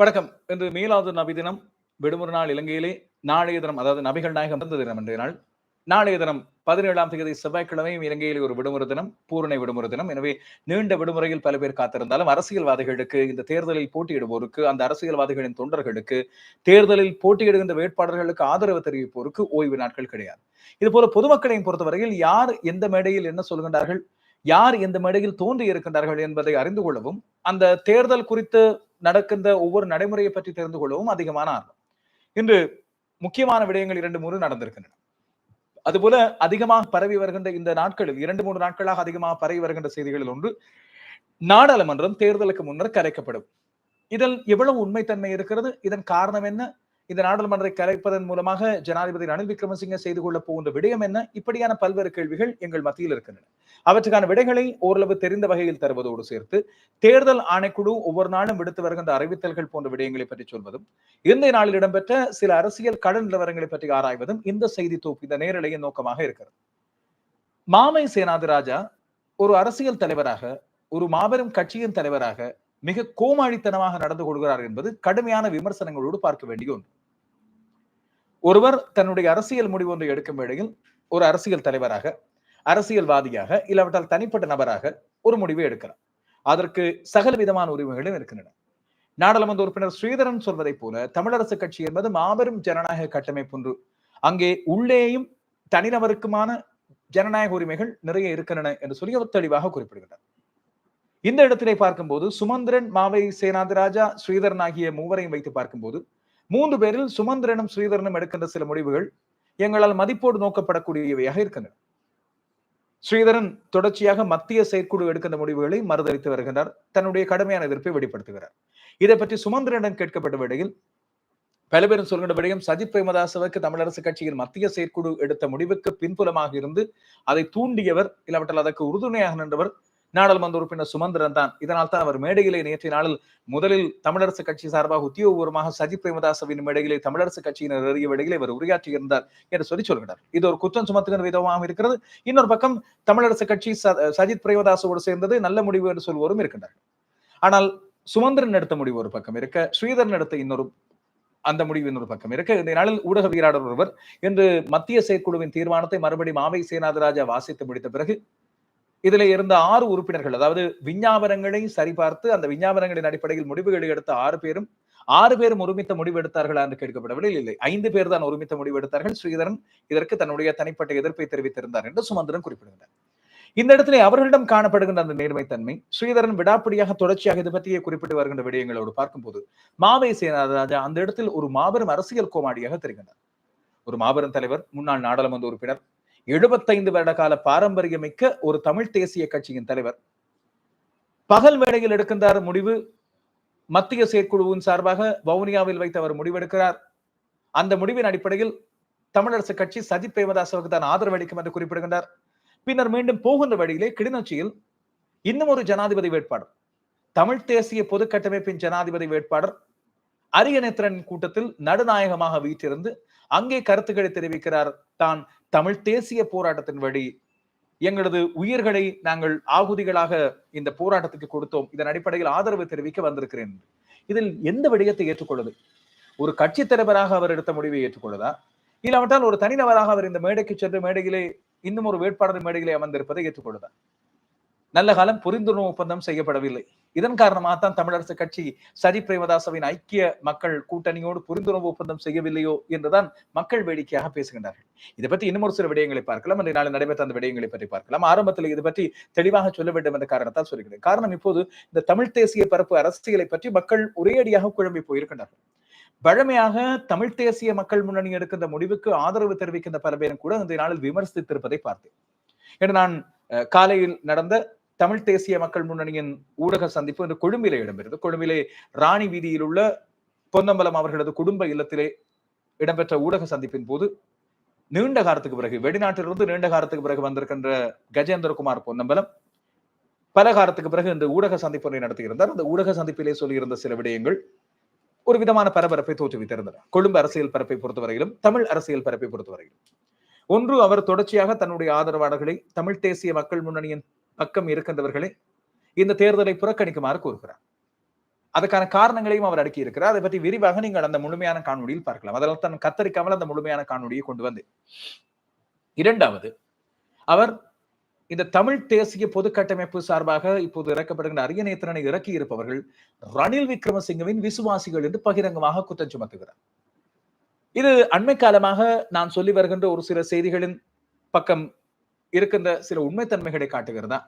வணக்கம். இன்று மீலாது நபி தினம் விடுமுறை நாள் இலங்கையிலே நாளைய தினம் அதாவது நபிகள் நாயகம் பிறந்த தினம் என்ற நாள். நாளைய தினம் பதினேழாம் தேதி செவ்வாய்க்கிழமையும் இலங்கையில் ஒரு விடுமுறை தினம் பூரணை விடுமுறை தினம். எனவே நீண்ட விடுமுறையில் பல பேர் காத்திருந்தாலும் அரசியல்வாதிகளுக்கு இந்த தேர்தலில் போட்டியிடுவோருக்கு அந்த அரசியல்வாதிகளின் தொண்டர்களுக்கு தேர்தலில் போட்டியிடுகின்ற வேட்பாளர்களுக்கு ஆதரவு தெரிவிப்போருக்கு ஓய்வு நாட்கள் கிடையாது. இது போல பொதுமக்களையும் பொறுத்தவரையில் யார் எந்த மேடையில் என்ன சொல்கின்றார்கள்? யார் எந்த மேடையில் தோன்றி இருக்கின்றார்கள் என்பதை அறிந்து கொள்ளவும் அந்த தேர்தல் குறித்து நடக்கின்ற ஒவ்வொரு நடைமுறையை பற்றி தெரிந்து கொள்ளவும் அதிகமான ஆர்வம். இன்று முக்கியமான விடயங்கள் இரண்டு மூன்று நடந்திருக்கின்றன. அதுபோல அதிகமாக பரவி வருகின்ற இந்த நாட்களில் இரண்டு மூன்று நாட்களாக அதிகமாக பரவி வருகின்ற செய்திகளில் ஒன்று நாடாளுமன்றம் தேர்தலுக்கு முன்னர் கரைக்கப்படும். இதில் எவ்வளவு உண்மைத்தன்மை இருக்கிறது? இதன் காரணம் என்ன? இந்த நாடாளுமன்றத்தை கலைப்பதன் மூலமாக ஜனாதிபதி ரணில் விக்ரமசிங்க செய்து கொள்ள போகின்ற விடயம் என்ன? இப்படியான பல்வேறு கேள்விகள் எங்கள் மத்தியில் இருக்கின்றன. அவற்றுக்கான விடைகளை ஓரளவு தெரிந்த வகையில் தருவதோடு சேர்த்து தேர்தல் ஆணைக்குழு ஒவ்வொரு நாளும் விடுத்து வருகின்ற அறிவித்தல்கள் போன்ற விடயங்களை பற்றி சொல்வதும் இந்த நாளில் இடம்பெற்ற சில அரசியல் கடன் நிலவரங்களை பற்றி ஆராய்வதும் இந்த செய்தி தொகுப்பு இந்த நேரலையின் நோக்கமாக இருக்கிறது. மாமை சேனாதிராஜா ஒரு அரசியல் தலைவராக ஒரு மாபெரும் கட்சியின் தலைவராக மிக கோமாளித்தனமாக நடந்து கொள்கிறார் என்பது கடுமையான விமர்சனங்களோடு பார்க்க வேண்டிய ஒன்று. ஒருவர் தன்னுடைய அரசியல் முடிவு ஒன்றை எடுக்கும் வேளையில் ஒரு அரசியல் தலைவராக அரசியல்வாதியாக இல்லாவிட்டால் தனிப்பட்ட நபராக ஒரு முடிவை எடுக்கிறார். அதற்கு சகல விதமான உரிமைகளும் இருக்கின்றன. நாடாளுமன்ற உறுப்பினர் ஸ்ரீதரன் சொல்வதை போல தமிழரசு கட்சி என்பது மாபெரும் ஜனநாயக கட்டமைப்பு ஒன்று. அங்கே உள்ளேயும் தனிநபருக்குமான ஜனநாயக உரிமைகள் நிறைய இருக்கின்றன என்று சொல்லி அவர் தெளிவாக குறிப்பிடுகிறார் இந்த இடத்திலே பார்க்கும்போது சுமந்திரன் மாவை சேனாதிராஜா ஸ்ரீதரன் ஆகிய மூவரையும் வைத்து பார்க்கும்போது மூன்று பேரில் சுமந்திரனும் ஸ்ரீதரனும் எடுக்கின்ற சில முடிவுகள் எங்களால் மதிப்போடு நோக்கப்படக்கூடியவையாக இருக்கின்றன. ஸ்ரீதரன் தொடர்ச்சியாக மத்திய செயற்குழு எடுக்கின்ற முடிவுகளை மறுதளித்து வருகின்றார். தன்னுடைய கடுமையான எதிர்ப்பை வெளிப்படுத்துகிறார். இதை பற்றி சுமந்திரனிடம் கேட்கப்பட்ட விடையில் பல பேரும் சொல்கின்ற விடயம் சஜித் பிரேமதாசவுக்கு தமிழரசு கட்சியின் மத்திய செயற்குழு எடுத்த முடிவுக்கு பின்புலமாக இருந்து அதை தூண்டியவர் இல்லாவிட்டால் அதற்கு உறுதுணையாக நின்றவர் நாடாளுமன்ற உறுப்பினர் சுமந்திரன் தான். இதனால் தான் அவர் மேடையிலே நேற்றைய நாளில் முதலில் தமிழரசு கட்சி சார்பாக உத்தியோகபூர்வமாக சஜித் பிரேமதாசவின் மேடையிலே தமிழரசு கட்சியினர் எறிய வேடையிலே அவர் உரையாற்றியிருந்தார் என்று சொல்லி சொல்கிறார். இது ஒரு குற்றம் சுமத்துகிற விதமாக இருக்கிறது. இன்னொரு பக்கம் தமிழரசு கட்சி சஜித் பிரேமதாசோடு சேர்ந்தது நல்ல முடிவு என்று சொல்வோரும் இருக்கின்றார்கள். ஆனால் சுமந்திரன் எடுத்த முடிவு ஒரு பக்கம் இருக்க ஸ்ரீதரன் எடுத்த இன்னொரு அந்த முடிவு இன்னொரு பக்கம் இருக்க. இந்த நாளில் ஊடகவியலாளர் ஒருவர் இன்று மத்திய செயற்குழுவின் தீர்மானத்தை மறுபடி மாவை சேனாதராஜா வாசித்து முடித்த பிறகு இதுல இருந்த ஆறு உறுப்பினர்கள் அதாவது விஞ்ஞாபனங்களை சரிபார்த்து அந்த விஞ்ஞாபனங்களின் அடிப்படையில் முடிவுகளை எடுத்த ஆறு பேரும் ஆறு பேரும் ஒருமித்த முடிவு எடுத்தார்களா என்று கேட்கப்படவில்லை. இல்லை ஐந்து பேர் தான் ஒருமித்த முடிவு எடுத்தார்கள். ஸ்ரீதரன் இதற்கு தன்னுடைய தனிப்பட்ட எதிர்ப்பை தெரிவித்திருந்தார் என்று சுமந்திரன் குறிப்பிடுகிறார். இந்த இடத்துல அவர்களிடம் காணப்படுகின்ற அந்த நேர்மைத்தன்மை ஸ்ரீதரன் விடாப்பிடியாக தொடர்ச்சியாக இது பற்றியே குறிப்பிட்டு வருகின்ற விடயங்களோடு பார்க்கும்போது மாவை சேனாராஜா அந்த இடத்தில் ஒரு மாபெரும் அரசியல் கோமாடியாக தெரிகின்றார். ஒரு மாபெரும் தலைவர் முன்னாள் நாடாளுமன்ற உறுப்பினர் எழுபத்தைந்து வருட கால பாரம்பரியமிக்க ஒரு தமிழ் தேசிய கட்சியின் தலைவர். பகல் வேளையில் எடுக்கின்றார் முடிவு. மத்திய செயற்குழுவின் சார்பாக வவுனியாவில் வைத்து அவர் முடிவெடுக்கிறார். அந்த முடிவின் அடிப்படையில் தமிழரசு கட்சி சஜித் பிரேமதாசவுக்கு தான் ஆதரவு அளிக்கும் என்று குறிப்பிடுகின்றார். பின்னர் மீண்டும் போகின்ற வழியிலே கிளிநொச்சியில் இன்னும் ஒரு ஜனாதிபதி வேட்பாளர் தமிழ் தேசிய பொது கட்டமைப்பின் ஜனாதிபதி வேட்பாளர் அரியநேத்திரன் கூட்டத்தில் நடுநாயகமாக வீற்றிருந்து அங்கே கருத்துக்களை தெரிவிக்கிறார். தான் தமிழ் தேசிய போராட்டத்தின் வழி. எங்களது உயிர்களை நாங்கள் ஆகுதிகளாக இந்த போராட்டத்துக்கு கொடுத்தோம். இதன் அடிப்படையில் ஆதரவு தெரிவிக்க வந்திருக்கிறேன். இதில் எந்த விடயத்தை ஏற்றுக்கொள்வது? ஒரு கட்சி தலைவராக அவர் எடுத்த முடிவை ஏற்றுக்கொள்வதா? இல்லாவிட்டால் ஒரு தனிநபராக அவர் இந்த மேடைக்கு சென்று மேடையிலே இன்னும் ஒரு வேட்பாளர் மேடையிலே அமர்ந்திருப்பதை ஏற்றுக்கொள்வதா? நல்ல காலம் புரிந்துணர்வு ஒப்பந்தம் செய்யப்படவில்லை. இதன் காரணமாகத்தான் தமிழரசு கட்சி சரி பிரேமதாசவின் ஐக்கிய மக்கள் கூட்டணியோடு புரிந்துணர்வு ஒப்பந்தம் செய்யவில்லையோ என்றுதான் மக்கள் வேடிக்கையாக பேசுகின்றார்கள். இதை பற்றி இன்னும் ஒரு சில விடயங்களை பார்க்கலாம். அன்றைய நாளில் நடைபெற்ற அந்த விடயங்களை பற்றி பார்க்கலாம். ஆரம்பத்தில் இது பற்றி தெளிவாக சொல்ல வேண்டும் என்ற காரணத்தால் சொல்கிறேன். காரணம் இப்போது இந்த தமிழ் தேசிய பரப்பு அரசியலை பற்றி மக்கள் ஒரேடியாக குழம்பி போயிருக்கின்றார்கள். பழமையாக தமிழ் தேசிய மக்கள் முன்னணி எடுக்கின்ற முடிவுக்கு ஆதரவு தெரிவிக்கின்ற பல பேரும் கூட இந்த நாளில் விமர்சித்திருப்பதை பார்த்தேன். என்று நான் காலையில் நடந்த தமிழ் தேசிய மக்கள் முன்னணியின் ஊடக சந்திப்பு இன்று கொழும்பிலே இடம்பெறுது கொழும்பிலே ராணி வீதியில் உள்ள பொன்னம்பலம் அவர்களது குடும்ப இல்லத்திலே இடம்பெற்ற ஊடக சந்திப்பின் போது நீண்ட காலத்துக்கு பிறகு வெளிநாட்டிலிருந்து நீண்ட காலத்துக்கு பிறகு வந்திருக்கின்ற கஜேந்திரகுமார் பொன்னம்பலம் பல காலத்துக்கு பிறகு இந்த ஊடக சந்திப்பினை நடத்தியிருந்தார். அந்த ஊடக சந்திப்பிலே சொல்லியிருந்த சில விடயங்கள் ஒரு விதமான பரபரப்பை தோற்றுவித்திருந்தன. கொழும்பு அரசியல் பரப்பை பொறுத்தவரையிலும் தமிழ் அரசியல் பரப்பை பொறுத்தவரையிலும். ஒன்று அவர் தொடர்ச்சியாக தன்னுடைய ஆதரவாளர்களை தமிழ் தேசிய மக்கள் முன்னணியின் பக்கம் இருக்கின்றவர்களே இந்த தேர்தலை புறக்கணிக்குமாறு கூறுகிறார். அதுக்கான காரணங்களையும் அவர் அடக்கி இருக்கிறார். அதை பற்றி விரிவாக நீங்கள் அந்த முழுமையான காணொலியில் பார்க்கலாம். அதனால் தான் கத்தரிக்காமல் அந்த முழுமையான காணொலியை கொண்டு வந்து. இரண்டாவது அவர் இந்த தமிழ் தேசிய பொது கட்டமைப்பு சார்பாக இப்போது இறக்கப்படுகின்ற அரியநேத்திரனை இறக்கி இருப்பவர்கள் ரணில் விக்ரமசிங்கவின் விசுவாசிகள் என்று பகிரங்கமாக குற்றம் சுமத்துகிறார். இது அண்மை காலமாக நான் சொல்லி வருகின்ற ஒரு சில செய்திகளின் பக்கம் இருக்கின்ற சில உண்மைத்தன்மைகளை காட்டுகிறதா?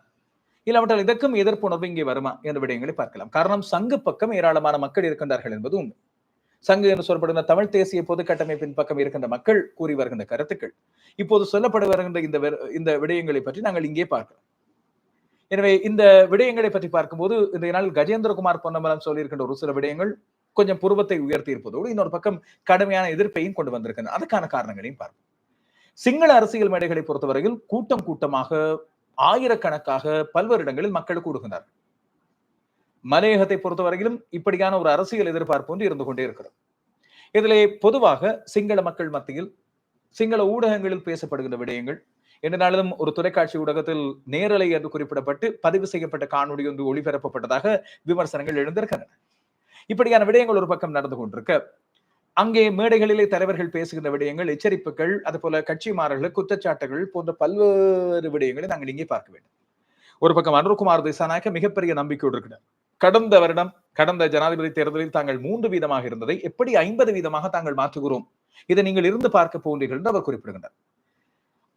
இல்லாவிட்டால் இதற்கும் எதிர்ப்புணர்வு இங்கே வருமா? என்ற விடயங்களை பார்க்கலாம். காரணம் சங்கு பக்கம் ஏராளமான மக்கள் இருக்கின்றார்கள் என்பது உண்மை. சங்கு என்று சொல்லப்படுகிற தமிழ் தேசிய பொது கட்டமைப்பின் பக்கம் இருக்கின்ற மக்கள் கூறி வருகின்ற கருத்துக்கள். இப்போது சொல்லப்பட வருகின்ற இந்த இந்த விடயங்களை பற்றி நாங்கள் இங்கே பார்க்கலாம் எனவே இந்த விடயங்களை பற்றி பார்க்கும்போது இந்த நாள் கஜேந்திரகுமார் பொன்னமலம் சொல்லியிருக்கின்ற ஒரு சில விடயங்கள் கொஞ்சம் புருவத்தை உயர்த்தி இருப்பதோடு இன்னொரு பக்கம் கடுமையான எதிர்ப்பையும் கொண்டு வந்திருக்கின்றன. அதுக்கான காரணங்களையும் பார்ப்போம். சிங்கள அரசியல் மேடைகளை பொறுத்தவரையில் கூட்டம் கூட்டமாக ஆயிரக்கணக்காக பல்வேறு இடங்களில் மக்கள் கூடுகின்றனர். மலையகத்தை பொறுத்தவரையிலும் இப்படியான ஒரு அரசியல் எதிர்பார்ப்பு ஒன்று இருந்து கொண்டே இருக்கிறது. இதிலே பொதுவாக சிங்கள மக்கள் மத்தியில் சிங்கள ஊடகங்களில் பேசப்படுகின்ற விடயங்கள் நாளும் ஒரு தொலைக்காட்சி ஊடகத்தில் நேரலை என்று குறிப்பிடப்பட்டு பதிவு செய்யப்பட்ட காணொலி ஒன்று ஒளிபரப்பப்பட்டதாக விமர்சனங்கள் எழுந்திருக்கின்றன. இப்படியான விடயங்கள் ஒரு பக்கம் நடந்து கொண்டிருக்க அங்கே மேடைகளிலே தலைவர்கள் பேசுகின்ற விடயங்கள் எச்சரிப்புகள் அது போல கட்சி மாறல்கள் குற்றச்சாட்டுகள் போன்ற பல்வேறு விடயங்களை நாங்கள் இங்கே பார்க்க வேண்டும். ஒரு பக்கம் அனுர்குமார் திசாநாயக்க மிகப்பெரிய நம்பிக்கையோடு இருக்கிறார். கடந்த வருடம் கடந்த ஜனாதிபதி தேர்தலில் தாங்கள் மூன்று வீதமாக இருந்ததை எப்படி ஐம்பது வீதமாக தாங்கள் மாற்றுகிறோம்? இதை நீங்கள் இருந்து பார்க்க போன்றீர்கள் என்று அவர் குறிப்பிடுகின்றார்.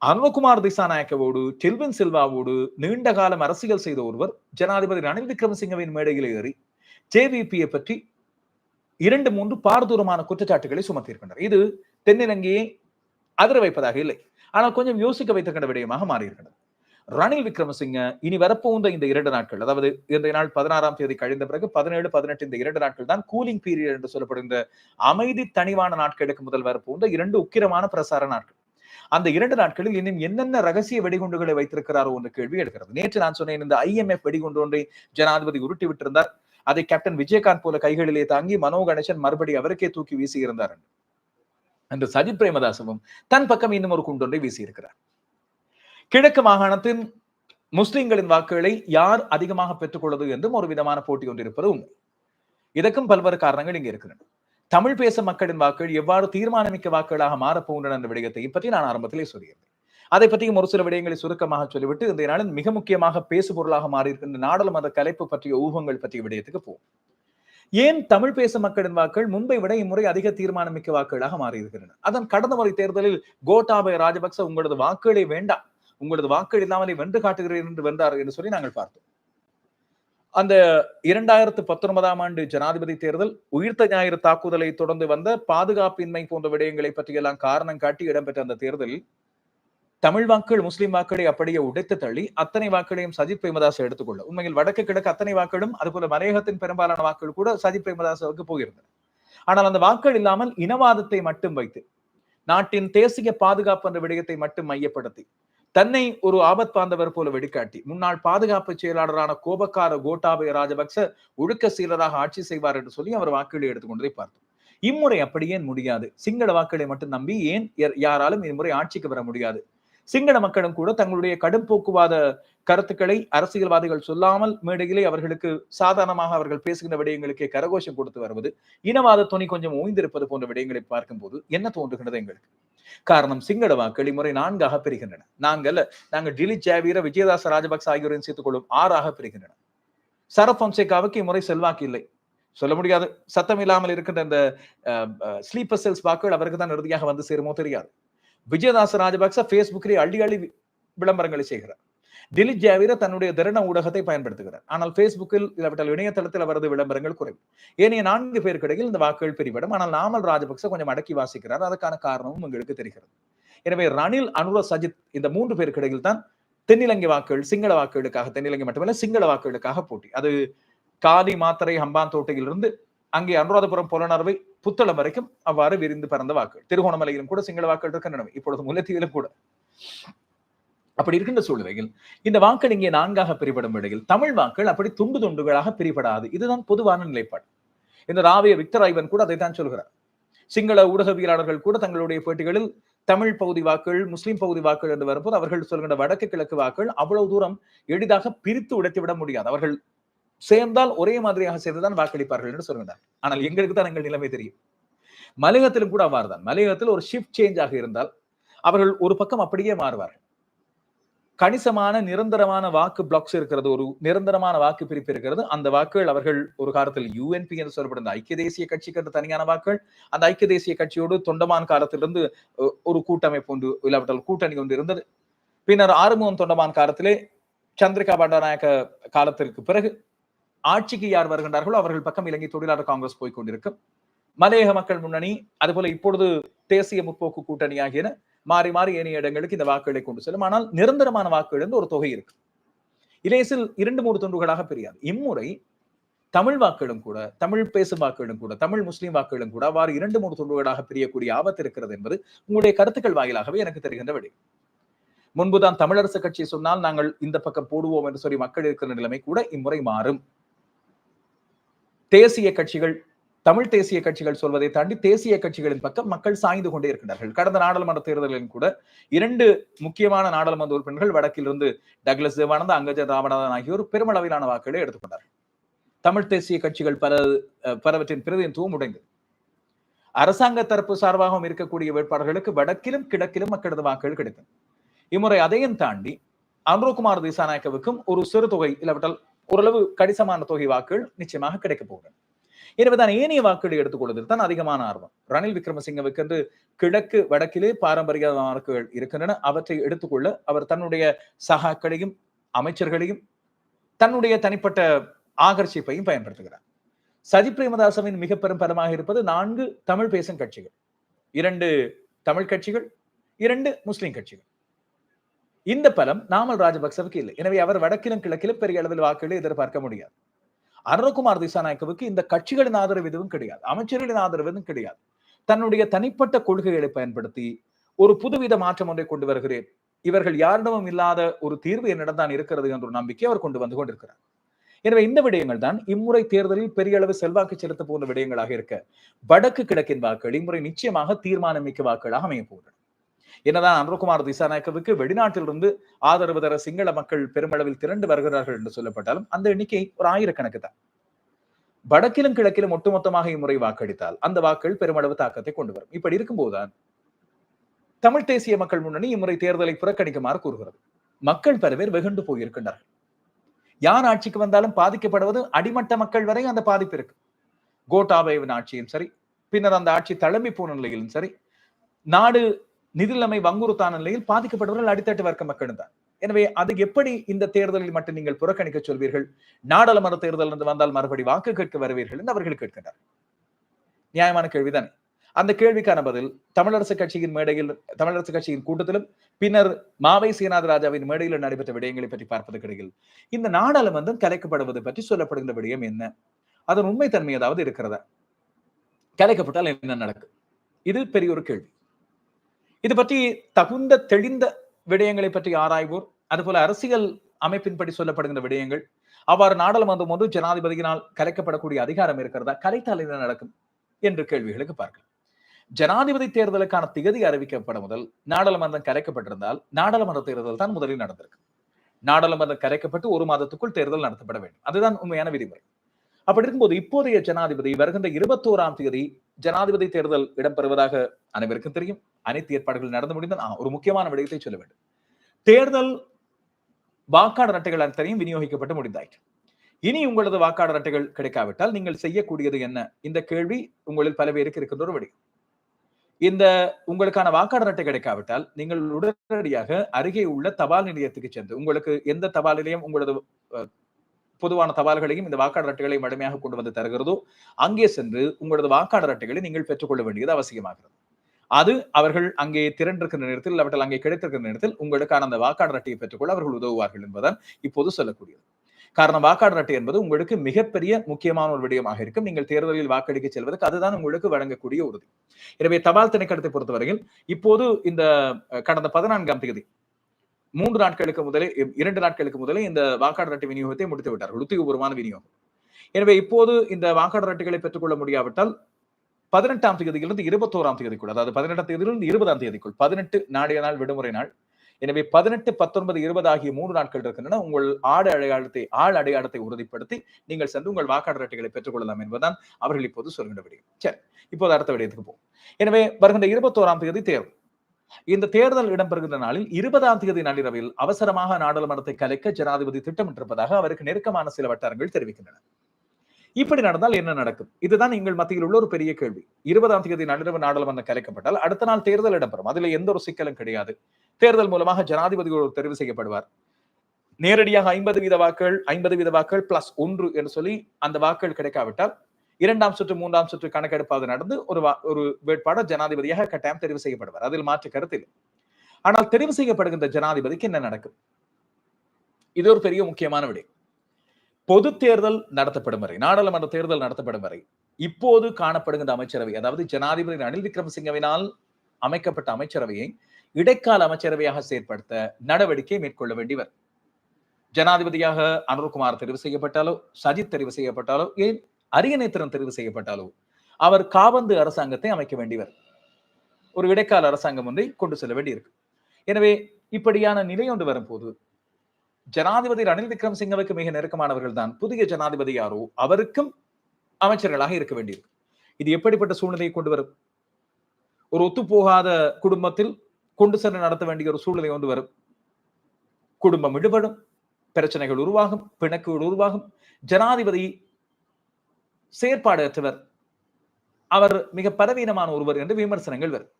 அனுகுமார் திசாநாயக்கவோடு டெல்வின் சில்வாவோடு நீண்ட காலம் அரசியல் செய்த ஒருவர் ஜனாதிபதி ரணில் விக்ரமசிங்கவின் மேடையில் ஏறி ஜேவிபியை பற்றி இரண்டு மூன்று பாரதூரமான குற்றச்சாட்டுகளை சுமத்தியிருக்கின்றனர். இது தென்னிலங்கையை அதிர வைப்பதாக இல்லை. ஆனால் கொஞ்சம் யோசிக்க வைத்திருக்கின்ற விடயமாக மாறியிருக்கிறது ரணில் விக்ரமசிங்க இனி வரப்போந்த இந்த இரண்டு நாட்கள் அதாவது இந்த நாள் பதினாறாம் தேதி கழிந்த பிறகு பதினேழு பதினெட்டு இந்த இரண்டு நாட்கள் தான் கூலிங் பீரியட் என்று சொல்லப்படுகின்ற அமைதி தனிவான நாட்களுக்கு முதல் வரப்போந்த இரண்டு உக்கிரமான பிரசார நாட்கள். அந்த இரண்டு நாட்களில் இன்னும் என்னென்ன ரகசிய வெடிகுண்டுகளை வைத்திருக்கிறாரோ என்ற கேள்வி எடுக்கிறது நேற்று நான் சொன்னேன் இந்த ஐஎம்எஃப் வெடிகுண்டு ஒன்றை ஜனாதிபதி உருட்டி விட்டிருந்தார். அதை கேப்டன் விஜயகாந்த் போல கைகளிலே தாங்கி மனோ கணேசன் மறுபடி அவருக்கே தூக்கி வீசியிருந்தார் என்று. சஜித் பிரேமதாசவும் தன் பக்கம் இன்னும் ஒரு குண்டொன்றை வீசியிருக்கிறார். கிழக்கு மாகாணத்தின் முஸ்லிம்களின் வாக்குகளை யார் அதிகமாக பெற்றுக்கொள்வது என்றும் ஒரு விதமான போட்டி ஒன்று இருப்பது உண்மை. இதற்கும் பல்வேறு காரணங்கள் இங்கே இருக்கின்றன. தமிழ் பேச மக்களின் வாக்குகள் எவ்வாறு தீர்மானமிக்க வாக்குகளாக மாறப்போகின்றன என்ற விடயத்தை பற்றி நான் ஆரம்பத்திலே சொல்லியிருந்தேன். அதை பற்றியும் ஒரு சில விடயங்களை சுருக்கமாக சொல்லிவிட்டு இந்த நாளில் மிக முக்கியமாக பேசு பொருளாக மாறியிருக்கின்ற நாடாளுமன்ற கலைப்பு பற்றிய ஊகங்கள் பற்றிய விடயத்துக்கு போவோம். ஏன் தமிழ் பேசும் மக்களின் வாக்குகள் முன்பை விட இம்முறை அதிக தீர்மானமிக்க வாக்குகளாக மாறியிருக்கின்றன? அதன் கடந்த முறை தேர்தலில் கோட்டாபய ராஜபக்ச உங்களது வாக்குகளே வேண்டாம் உங்களது வாக்குகள் இல்லாமலே வென்று காட்டுகிறீர்கள் என்று வென்றார் என்று சொல்லி நாங்கள் பார்த்தோம். அந்த இரண்டாயிரத்து பத்தொன்பதாம் ஆண்டு ஜனாதிபதி தேர்தல் உயிர்த்த ஞாயிறு தாக்குதலை தொடர்ந்து வந்த பாதுகாப்பின்மை போன்ற விடயங்களை பற்றியெல்லாம் காரணம் காட்டி இடம்பெற்ற அந்த தேர்தலில் தமிழ் வாக்கள் முஸ்லீம் வாக்களை அப்படியே உடைத்து தள்ளி அத்தனை வாக்களையும் சஜித் பிரேமதாஸ் எடுத்துக்கொள்ள உண்மையில் வடக்கு கிழக்கு அத்தனை வாக்களும் அதுபோல மலையகத்தின் பெரும்பாலான வாக்குகள் கூட சஜித் பிரேமதாசுக்கு போயிருந்தன. ஆனால் அந்த வாக்கள் இல்லாமல் இனவாதத்தை மட்டும் வைத்து நாட்டின் தேசிய பாதுகாப்பு என்ற விடயத்தை மட்டும் மையப்படுத்தி தன்னை ஒரு ஆபத் பாந்தவர் போல வெடிக்காட்டி முன்னாள் பாதுகாப்பு செயலாளரான கோபக்கார கோட்டாபய ராஜபக்ச ஒழுக்க சீலராக ஆட்சி செய்வார் என்று சொல்லி அவர் வாக்குகளை எடுத்துக்கொண்டதை பார்த்தோம். இம்முறை அப்படியே முடியாது. சிங்கள வாக்குகளை மட்டும் நம்பி ஏன் யாராலும் இம்முறை ஆட்சிக்கு வர முடியாது? சிங்கள மக்களும் கூட தங்களுடைய கடும் போக்குவாத கருத்துக்களை அரசியல்வாதிகள் சொல்லாமல் மேடையிலே அவர்களுக்கு சாதாரணமாக அவர்கள் பேசுகின்ற விடயங்களுக்கே கரகோஷம் கொடுத்து வருவது இனவாத துணி கொஞ்சம் ஓய்ந்திருப்பது போன்ற விடயங்களை பார்க்கும்போது என்ன தோன்றுகின்றது எங்களுக்கு? காரணம் சிங்கள வாக்கள் இம்முறை நான்காக பிரிகின்றன. நாங்கள் நாங்கள் டிலிட் ஜாவீர விஜயதாச ராஜபக்ச ஆகியோரையும் சேர்த்துக் கொள்ளும் ஆறாக பிரிகின்றன. சரப் இம்முறை செல்வாக்கு இல்லை. சொல்ல முடியாது. சத்தம் இல்லாமல் இருக்கின்ற அந்த ஸ்லீப்பர் செல்ஸ் வாக்குகள் அவருக்கு தான் இறுதியாக வந்து சேருமோ தெரியாது. விஜயதாச ராஜபக்ச பேஸ்புக்கிலே அள்ளி அள்ளி விளம்பரங்களை செய்கிறார். திலீப் ஜாவீர தன்னுடைய திறன ஊடகத்தை பயன்படுத்துகிறார். ஆனால் பேஸ்புக்கில் இல்லாவிட்டால் இணையதளத்தில் அவரது விளம்பரங்கள் குறைவு. ஏனைய நான்கு பேருக்கிடையில் இந்த வாக்குகள் பிரிவிடும். ஆனால் நாமல் ராஜபக்ச கொஞ்சம் அடக்கி வாசிக்கிறார். அதற்கான காரணமும் உங்களுக்கு தெரிகிறது. எனவே ரணில் அனுர சஜித் இந்த மூன்று பேருக்கிடையில் தான் தென்னிலங்கை வாக்குகள் சிங்கள வாக்குகளுக்காக தென்னிலங்கை மட்டுமல்ல சிங்கள வாக்குகளுக்காக போட்டி. அது காதி மாத்திரை ஹம்பாந்தோட்டையிலிருந்து அங்கே அனுராதபுரம் புலனர்வை புத்தளம் வரைக்கும் அவ்வாறு விரிந்து பறந்த வாக்குகள். திருகோணமலையிலும் கூட சிங்கள வாக்குகள் இருக்கின்றன. இப்பொழுது முல்லைத்தீவிலும் கூட. அப்படி இருக்கின்ற சூழ்நிலையில் இந்த வாக்கள் இங்கே நான்காக பிரிபடும் இடையில் தமிழ் வாக்கள் அப்படி துண்டு துண்டுகளாக பிரிபடாது. இதுதான் பொதுவான நிலைப்பாடு. இந்த ராவிய விக்டர் ஐவன் கூட அதைத்தான் சொல்கிறார். சிங்கள ஊடகவியலாளர்கள் கூட தங்களுடைய பேட்டிகளில் தமிழ் பகுதி வாக்கள் முஸ்லிம் பகுதி வாக்கள் என்று வரும்போது அவர்கள் சொல்கின்ற வடக்கு கிழக்கு வாக்கள் அவ்வளவு தூரம் எளிதாக பிரித்து உடைத்து விட முடியாது. அவர்கள் சேர்ந்தால் ஒரே மாதிரியாக சேர்ந்துதான் வாக்களிப்பார்கள் என்று சொல்கின்றார் ஆனால் எங்களுக்கு தான் எங்கள் நிலைமை தெரியும். மலையகத்திலும் கூட அவ்வாறு தான் மலையகத்தில் ஒரு ஷிஃப்ட் சேஞ்ச் ஆக இருந்தால் அவர்கள் ஒரு பக்கம் அப்படியே மாறுவார்கள். கணிசமான நிரந்தரமான வாக்கு பிளாக்ஸ் இருக்கிறது ஒரு நிரந்தரமான வாக்கு பிரிப்பு இருக்கிறது. அந்த வாக்குகள் அவர்கள் ஒரு காலத்தில் யூஎன்பி என்று சொல்லப்படும் ஐக்கிய தேசிய கட்சிக்கு என்று தனியான வாக்குகள் அந்த ஐக்கிய தேசிய கட்சியோடு தொண்டமான் காலத்திலிருந்து ஒரு கூட்டமைப்பு ஒன்று இல்லாவிட்டால் கூட்டணி ஒன்று இருந்தது. பின்னர் ஆறுமுகம் தொண்டமான் காலத்திலே சந்திரிகா பண்டாநாயக்க காலத்திற்கு பிறகு ஆட்சிக்கு யார் வருகின்றார்களோ அவர்கள் பக்கம் இலங்கை தொழிலாளர் காங்கிரஸ் போய் கொண்டிருக்கும் மலையக மக்கள் முன்னணி அதுபோல இப்பொழுது தேசிய முற்போக்கு கூட்டணி ஆகியன மாறி மாறி ஏனைய இடங்களுக்கு இந்த வாக்குகளை கொண்டு செல்லும். ஆனால் நிரந்தரமான வாக்குகள் ஒரு தொகை இருக்கு. இலேசில் இரண்டு மூன்று துண்டுகளாக பிரியாது. இம்முறை தமிழ் வாக்குகளும் கூட தமிழ் பேசும் வாக்குகளும் கூட தமிழ் முஸ்லீம் வாக்குகளும் கூட அவ்வாறு இரண்டு மூன்று துண்டுகளாக பிரியக்கூடிய ஆபத்து இருக்கிறது என்பது உங்களுடைய கருத்துக்கள் வாயிலாகவே எனக்கு தெரிகின்ற விடை முன்புதான் தமிழரசு கட்சி சொன்னால் நாங்கள் இந்த பக்கம் போடுவோம் என்று சொல்லி மக்கள் இருக்கிற நிலைமை கூட இம்முறை மாறும். தேசிய கட்சிகள் தமிழ் தேசிய கட்சிகள் சொல்வதை தாண்டி தேசிய கட்சிகளின் பக்கம் மக்கள் சாய்ந்து கொண்டே இருக்கின்றார்கள். கடந்த நாடாளுமன்ற தேர்தலிலும் கூட இரண்டு முக்கியமான நாடாளுமன்ற உறுப்பினர்கள் வடக்கிலிருந்து டக்ளஸ் தேவானந்த அங்கஜ ராமநாதன் ஆகியோர் பெருமளவிலான வாக்குகளை எடுத்துக்கொண்டார்கள். தமிழ் தேசிய கட்சிகள் பல பலவற்றின் பிரதிநிதித்துவம் உடைந்தது. அரசாங்க தரப்பு சார்பாகவும் இருக்கக்கூடிய வேட்பாளர்களுக்கு வடக்கிலும் கிழக்கிலும் மக்களது வாக்குகள் கிடைத்தன. இம்முறை அதையும் தாண்டி அனுரகுமார் திசாநாயக்கவுக்கும் ஒரு சிறு தொகை இல்லாவிட்டால் ஓரளவு கடிசமான தொகை வாக்குகள் நிச்சயமாக கிடைக்க போகின்றன எனவேதான் ஏனைய வாக்குகளை எடுத்துக்கொள்வதில் தான் அதிகமான ஆர்வம். ரணில் விக்ரமசிங்கவுக்கு என்று கிழக்கு வடக்கிலே பாரம்பரிய வாக்குகள் இருக்கின்றன. அவற்றை எடுத்துக்கொள்ள அவர் தன்னுடைய சகாக்களையும் அமைச்சர்களையும் தன்னுடைய தனிப்பட்ட ஆகர்ஷிப்பையும் பயன்படுத்துகிறார். சஜி பிரேமதாசவின் மிக பெரும் பலமாக இருப்பது நான்கு தமிழ் பேசும் கட்சிகள். இரண்டு தமிழ் கட்சிகள் இரண்டு முஸ்லிம் கட்சிகள். இந்த பலம் நாமல் ராஜபக்சவுக்கு இல்லை. எனவே அவர் வடக்கிலும் கிழக்கிலும் பெரிய அளவில் வாக்குகளை எதிர்பார்க்க முடியாது. அருணகுமார் திசாநாயக்கவுக்கு இந்த கட்சிகளின் ஆதரவு எதுவும் கிடையாது. அமைச்சர்களின் ஆதரவு எதுவும் கிடையாது. தன்னுடைய தனிப்பட்ட கொள்கைகளை பயன்படுத்தி ஒரு புதுவித மாற்றம் ஒன்றை கொண்டு வருகிறேன். இவர்கள் யாரிடமும் இல்லாத ஒரு தீர்வு என்னிடம் தான் இருக்கிறது என்ற ஒரு நம்பிக்கை அவர் கொண்டு வந்து கொண்டிருக்கிறார். எனவே இந்த விடயங்கள் தான் இம்முறை தேர்தலில் பெரிய அளவு செல்வாக்கு செலுத்த போன்ற விடயங்களாக இருக்க வடக்கு கிழக்கின் வாக்குகள் இம்முறை நிச்சயமாக தீர்மானமிக்க வாக்குகளாக அமைய போகின்றன. என்னதான் அனுகுமார் திசாநாயக்கவுக்கு வெளிநாட்டிலிருந்து ஆதரவு தர சிங்கள மக்கள் பெருமளவில் திரண்டு வருகிறார்கள் என்று சொல்லப்பட்டாலும் அந்த எண்ணிக்கை ஒரு ஆயிரக்கணக்கு தான் வடக்கிலும் கிழக்கிலும் ஒட்டுமொத்தமாக இம்முறை வாக்களித்தால் அந்த வாக்கள் பெருமளவு தாக்கத்தை கொண்டு வரும். இப்படி இருக்கும்போதுதான் தமிழ் தேசிய மக்கள் முன்னணி இம்முறை தேர்தலை புறக்கணிக்குமாறு கூறுகிறது. மக்கள் பல பேர் வெகுண்டு போயிருக்கின்றார்கள். யார் ஆட்சிக்கு வந்தாலும் பாதிக்கப்படுவது அடிமட்ட மக்கள் வரை அந்த பாதிப்பு இருக்கு. கோட்டாபயவின் ஆட்சியும் சரி பின்னர் அந்த ஆட்சி தளம்பி போன நிலையிலும் சரி நாடு நிதிநிலைமை வங்குறுத்தான நிலையில் பாதிக்கப்பட்டவர்கள் அடித்தட்டு வர்க்க மக்களும் தான். எனவே அது எப்படி இந்த தேர்தலில் மட்டும் நீங்கள் புறக்கணிக்க சொல்வீர்கள்? நாடாளுமன்ற தேர்தல் இருந்து வந்தால் மறுபடி வாக்கு கேட்க வருவீர்கள் என்று அவர்கள் கேட்கின்றனர் நியாயமான கேள்விதானே. அந்த கேள்விக்கான பதில் தமிழரசு கட்சியின் மேடையில் தமிழரசு கட்சியின் கூட்டத்திலும் பின்னர் மாவை சீனாத ராஜாவின் மேடையில் நடைபெற்ற விடயங்களை பற்றி பார்ப்பதற்கிடையில் இந்த நாடாளுமன்றம் கலைக்கப்படுவது பற்றி சொல்லப்படுகின்ற விடயம் என்ன? அதன் உண்மைத்தன்மை ஏதாவது இருக்கிறதா? கலைக்கப்பட்டால் என்ன நடக்கும்? இது பெரிய ஒரு கேள்வி. இது பற்றி தகுந்த தெளிந்த விடயங்களை பற்றி ஆராய்வோர். அதுபோல அரசியல் அமைப்பின்படி சொல்லப்படுகின்ற விடயங்கள். அவ்வாறு நாடாளுமன்றம் ஒன்று ஜனாதிபதியினால் கலைக்கப்படக்கூடிய அதிகாரம் இருக்கிறதா? கலைத்தால் என்ன நடக்கும்? என்று கேள்விகளுக்கு பார்க்கலாம். ஜனாதிபதி தேர்தலுக்கான திகதி அறிவிக்கப்பட முதல் நாடாளுமன்றம் கலைக்கப்பட்டிருந்தால் நாடாளுமன்ற தேர்தல் தான் முதலில் நடந்திருக்கு. நாடாளுமன்றம் கலைக்கப்பட்டு ஒரு மாதத்துக்குள் தேர்தல் நடத்தப்பட வேண்டும். அதுதான் உண்மையான விதிமுறை. அப்படி இருக்கும்போது இப்போதைய ஜனாதிபதி வருகின்ற இருபத்தோராம் தேதி ஜனாதிபதி தேர்தல் இடம்பெறுவதாக அனைவருக்கும் தெரியும். அனைத்து ஏற்பாடுகள் நடந்து முடிந்தால் ஒரு முக்கியமான விடயத்தை சொல்ல வேண்டும். தேர்தல் வாக்காளர் அட்டைகள் அனைத்தையும் விநியோகிக்கப்பட்டு முடிந்தாயிற்று. இனி உங்களது வாக்காளர் அட்டைகள் கிடைக்காவிட்டால் நீங்கள் செய்யக்கூடியது என்ன? இந்த கேள்வி உங்களில் பல பேருக்கு இருக்கின்ற ஒரு விடயம். இந்த உங்களுக்கான வாக்காளர் அட்டை கிடைக்காவிட்டால் நீங்கள் உடனடியாக அருகே உள்ள தபால் நிலையத்துக்கு சென்று உங்களுக்கு எந்த தபால் நிலையம் உங்களது பொதுவான தபால்களையும் இந்த வாக்காளர் அட்டைகளையும் வலிமையாக கொண்டு வந்து தருகிறதோ அங்கே சென்று உங்களது வாக்காளர் அட்டைகளை நீங்கள் பெற்றுக்கொள்ள வேண்டியது அவசியமாகிறது. அது அவர்கள் அங்கே திரண்டிருக்கிற நேரத்தில் அவர்கள் அங்கே கிடைத்திருக்கிற நேரத்தில் உங்களுக்கான அந்த வாக்காளர் அட்டையை பெற்றுக்கொள்ள அவர்கள் உதவுவார்கள் என்பதுதான் இப்போது சொல்லக்கூடியது. காரணம் வாக்காளர் அட்டை என்பது உங்களுக்கு மிகப்பெரிய முக்கியமான ஒரு விடயமாக இருக்கும். நீங்கள் தேர்தலில் வாக்களிக்க செல்வதற்கு அதுதான் உங்களுக்கு வழங்கக்கூடிய உறுதி. எனவே தபால் திணைக்கடத்தை பொறுத்தவரையில் இப்போது இந்த கடந்த பதினான்காம் தேதி மூன்று நாட்களுக்கு முதலே இரண்டு நாட்களுக்கு முதலே இந்த வாக்காளர் அட்டை விநியோகத்தை முடித்து விட்டார்கள் உத்தியோகபூர்வமான விநியோகம். எனவே இப்போது இந்த வாக்காளர் அட்டைகளை பெற்றுக்கொள்ள முடியாவிட்டால் பதினெட்டாம் தேதியிலிருந்து இருபத்தோராம் தேதிக்குள் அதாவது பதினெட்டாம் தேதியிலிருந்து இருபதாம் தேதிக்குள் பதினெட்டு நாடைய நாள் விடுமுறை நாள் எனவே பதினெட்டு பத்தொன்பது இருபது ஆகிய மூன்று நாட்கள் இருக்கின்றன உங்கள் ஆடு அடையாளத்தை ஆள் அடையாளத்தை உறுதிப்படுத்தி நீங்கள் சென்று உங்கள் வாக்காளர் அட்டைகளை பெற்றுக்கொள்ளலாம் என்பதுதான் அவர்கள் இப்போது சொல்கின்ற விடயம். சரி இப்போது அடுத்த விடயத்துக்கு போவோம். எனவே வருகின்ற இருபத்தோராம் தேதி தேர்வு. இந்த தேர்தல் இடம்பெறுகின்ற நாளில் இருபதாம் தேதி நள்ளிரவில் அவசரமாக நாடாளுமன்றத்தை கலைக்க ஜனாதிபதி திட்டமிட்டிருப்பதாக அவருக்கு நெருக்கமான சில வட்டாரங்கள் தெரிவிக்கின்றன. இப்படி நடந்தால் என்ன நடக்கும்? இதுதான் எங்கள் மத்தியில் உள்ள ஒரு பெரிய கேள்வி. இருபதாம் தேதி நள்ளிரவு நாடாளுமன்றம் கலைக்கப்பட்டால் அடுத்த நாள் தேர்தல் இடம்பெறும். அதுல எந்த ஒரு சிக்கலும் கிடையாது. தேர்தல் மூலமாக ஜனாதிபதி தெரிவு செய்யப்படுவார். நேரடியாக ஐம்பது வீத வாக்குகள் ஐம்பது வீத வாக்குகள் பிளஸ் ஒன்று என்று சொல்லி அந்த வாக்குகள் கிடைக்காவிட்டால் இரண்டாம் சுற்று மூன்றாம் சுற்று கணக்கெடுப்பாவது நடந்து ஒரு ஒரு வேட்பாளர் ஜனாதிபதியாக கட்டாயம் தெரிவு செய்யப்படுவார். அதில் மாற்று கருத்தில் ஆனால் தெரிவு செய்யப்படுகின்ற ஜனாதிபதிக்கு என்ன நடக்கும்? இது ஒரு பெரிய முக்கியமான விடயம் பொது தேர்தல் நடத்தப்படும் வரை நாடாளுமன்ற தேர்தல் நடத்தப்படும் வரை இப்போது காணப்படுகின்ற அமைச்சரவை அதாவது ஜனாதிபதி ரணில் விக்ரமசிங்கவினால் அமைக்கப்பட்ட அமைச்சரவையை இடைக்கால அமைச்சரவையாக செயற்படுத்த நடவடிக்கை மேற்கொள்ள வேண்டியவர் ஜனாதிபதியாக அனுர்குமார் தெரிவு செய்யப்பட்டாலோ சஜித் தெரிவு செய்யப்பட்டாலோ ஏன் அரியநேத்திரன் தெரிவு செய்யப்பட்டாலோ அவர் காபந்து அரசாங்கத்தை அமைக்க வேண்டியவர். ஒரு இடைக்கால அரசாங்கம் ஒன்றை கொண்டு செல்ல வேண்டியிருக்கு. எனவே இப்படியான நிலை ஒன்று வரும்போது ஜனாதிபதி ரணில் விக்ரமசிங்கவுக்கு மிக நெருக்கமானவர்கள் தான் புதிய ஜனாதிபதி யாரோ அவருக்கும் அமைச்சர்களாக இருக்க வேண்டியிருக்கு. இது எப்படிப்பட்ட சூழ்நிலையை கொண்டு வரும்? ஒரு ஒத்துப்போகாத குடும்பத்தில் கொண்டு சென்று நடத்த வேண்டிய ஒரு சூழ்நிலை கொண்டு வரும். குடும்பம் விடுபடும் பிரச்சனைகள் உருவாகும் பிணக்குகள் உருவாகும் ஜனாதிபதி செயற்பாடற்றவர். அவர் மிக பலவீனமான ஒருவர் என்று விமர்சனங்கள் வரும்.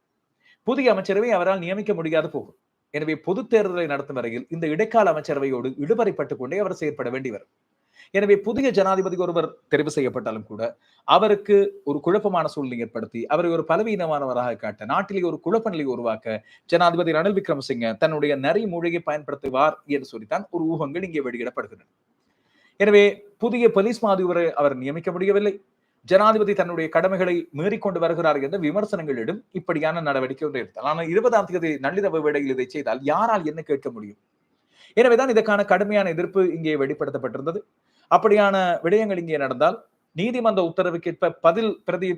புதிய அமைச்சரவை அவரால் நியமிக்க முடியாது போகும். எனவே பொது தேர்தலை நடத்தும் வரையில் இந்த இடைக்கால அமைச்சரவையோடு இடுபறைப்பட்டுக் கொண்டே அவர் செயற்பட வேண்டி வரும். எனவே புதிய ஜனாதிபதி ஒருவர் தெரிவு செய்யப்பட்டாலும் கூட அவருக்கு ஒரு குழப்பமான சூழ்நிலை ஏற்படுத்தி அவரை ஒரு பலவீனமானவராக காட்ட நாட்டிலே ஒரு குழப்ப நிலையை உருவாக்க ஜனாதிபதி ரணில் விக்ரமசிங்க தன்னுடைய நரி மொழியை பயன்படுத்துவார் என்று சொல்லித்தான் ஒரு ஊகங்கள் இங்கே வெளியிடப்படுகின்றன. எனவே புதிய போலீஸ் மாதிபரை அவர் நியமிக்க முடியவில்லை. ஜனாதிபதி தன்னுடைய கடமைகளை மீறிக்கொண்டு வருகிறார் என்ற விமர்சனங்களிடம் இப்படியான நடவடிக்கை ஒன்று எடுத்தால் ஆனால் இருபதாம் தேதி நள்ளிரவு வேளையில் இதை செய்தால் யாரால் என்ன கேட்க முடியும்? எனவேதான் இதற்கான கடுமையான எதிர்ப்பு இங்கே வெளிப்படுத்தப்பட்டிருந்தது. அப்படியான விடயங்கள் இங்கே நடந்தால் நீதிமன்ற உத்தரவுக்கேற்ப பதில் பிரதி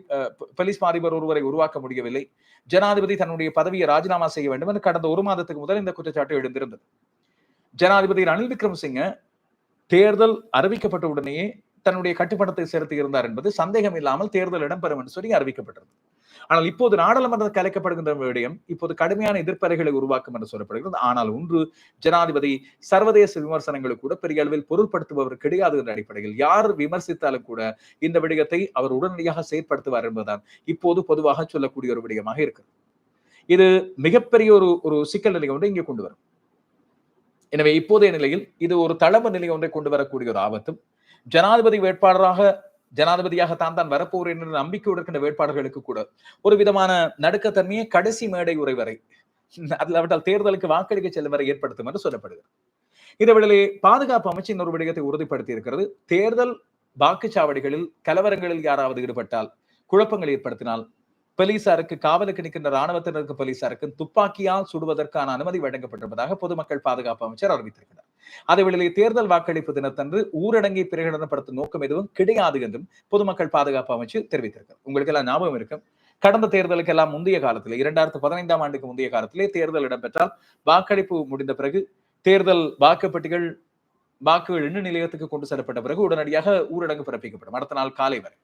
போலீஸ் அதிபர் ஒருவரை உருவாக்க முடியவில்லை. ஜனாதிபதி தன்னுடைய பதவியை ராஜினாமா செய்ய வேண்டும் என்று கடந்த ஒரு மாதத்துக்கு முதல் இந்த குற்றச்சாட்டு எழுந்திருந்தது. ஜனாதிபதி ரணில் விக்ரமசிங்க தேர்தல் அறிவிக்கப்பட்ட உடனேயே தன்னுடைய கட்டுப்பணத்தை செலுத்தி இருந்தார் என்பது சந்தேகம் இல்லாமல் தேர்தல் இடம்பெறும் என்று சொல்லி அறிவிக்கப்பட்டது. ஆனால் இப்போது நாடாளுமன்றத்தில் கலைக்கப்படுகின்ற விடயம் இப்போது கடுமையான எதிர்ப்பறைகளை உருவாக்கும் என்று சொல்லப்படுகிறது. ஆனால் ஒன்று ஜனாதிபதி சர்வதேச விமர்சனங்களை கூட பெரிய அளவில் பொருட்படுத்துபவர் கிடையாது என்ற அடிப்படையில். யார் விமர்சித்தாலும் கூட இந்த விடயத்தை அவர் உடனடியாக செயற்படுத்துவார் என்பதுதான் இப்போது பொதுவாக சொல்லக்கூடிய ஒரு விடயமாக இருக்கிறது. இது மிகப்பெரிய ஒரு ஒரு சிக்கல் நிலை ஒன்று இங்கே கொண்டு வரும். எனவே இப்போதைய நிலையில் இது ஒரு தளம்பு நிலை ஒன்றை கொண்டு வரக்கூடிய ஒரு ஆபத்தும் ஜனாதிபதி வேட்பாளராக ஜனாதிபதியாக தான் தான் வரப்போகிறேன் என்ற நம்பிக்கையோடு இருக்கின்ற வேட்பாளர்களுக்கு கூட ஒரு விதமான நடுக்கத்தன்மையை கடைசி மேடை உரை வரை அதில் அவற்றால் தேர்தலுக்கு வாக்களிக்க செல்லும் வரை ஏற்படுத்தும் என்று சொல்லப்படுகிறது. இதேவேளை பாதுகாப்பு அமைச்சின் இன்னொரு விடயத்தை உறுதிப்படுத்தி இருக்கிறது தேர்தல் வாக்குச்சாவடிகளில் கலவரங்களில் யாராவது ஈடுபட்டால் குழப்பங்கள் ஏற்படுத்தினால் போலீசாருக்கு காவலுக்கு நிற்கின்ற ராணுவத்தினருக்கு போலீசாருக்கு துப்பாக்கியால் சுடுவதற்கான அனுமதி வழங்கப்பட்டிருப்பதாக பொதுமக்கள் பாதுகாப்பு அமைச்சர் அறிவித்திருக்கிறார். அதேவேளையில் தேர்தல் வாக்களிப்பு தினத்தன்று ஊரடங்கை பிரகடனப்படுத்தும் நோக்கம் எதுவும் கிடையாது என்றும் பொதுமக்கள் பாதுகாப்பு அமைச்சு தெரிவித்திருக்கிறார். உங்களுக்கு எல்லாம் ஞாபகம் இருக்கும். கடந்த தேர்தலுக்கு எல்லாம் முந்தைய காலத்தில் இரண்டாயிரத்து பதினைந்தாம் ஆண்டுக்கு முந்தைய காலத்திலே தேர்தல் இடம்பெற்றால் வாக்களிப்பு முடிந்த பிறகு தேர்தல் வாக்குப்பட்டிகள் வாக்குகள் எண்ணு நிலையத்துக்கு கொண்டு செல்லப்பட்ட பிறகு உடனடியாக ஊரடங்கு பிறப்பிக்கப்படும். அடுத்த நாள் காலை வரை.